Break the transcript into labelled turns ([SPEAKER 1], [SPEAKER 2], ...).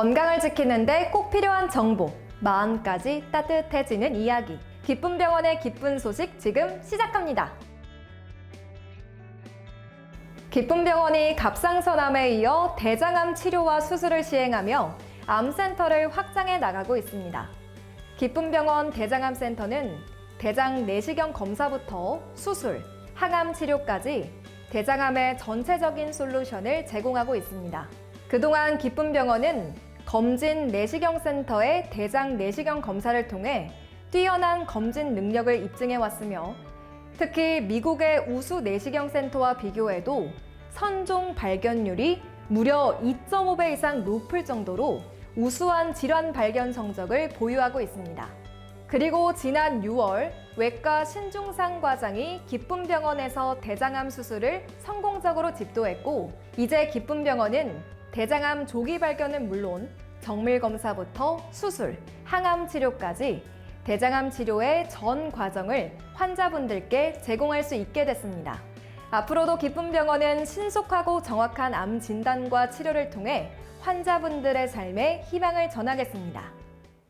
[SPEAKER 1] 건강을 지키는데 꼭 필요한 정보, 마음까지 따뜻해지는 이야기. 기쁨 병원의 기쁜 소식 지금 시작합니다. 기쁨 병원이 갑상선암에 이어 대장암 치료와 수술을 시행하며 암센터를 확장해 나가고 있습니다. 기쁨 병원 대장암 센터는 대장 내시경 검사부터 수술, 항암 치료까지 대장암의 전체적인 솔루션을 제공하고 있습니다. 그동안 기쁨 병원은 검진 내시경 센터의 대장 내시경 검사를 통해 뛰어난 검진 능력을 입증해 왔으며 특히 미국의 우수 내시경 센터와 비교해도 선종 발견율이 무려 2.5배 이상 높을 정도로 우수한 질환 발견 성적을 보유하고 있습니다. 그리고 지난 6월 외과 신중상 과장이 기쁨병원에서 대장암 수술을 성공적으로 집도했고 이제 기쁨병원은 대장암 조기 발견은 물론 정밀 검사부터 수술, 항암 치료까지 대장암 치료의 전 과정을 환자분들께 제공할 수 있게 됐습니다. 앞으로도 기쁨병원은 신속하고 정확한 암 진단과 치료를 통해 환자분들의 삶에 희망을 전하겠습니다.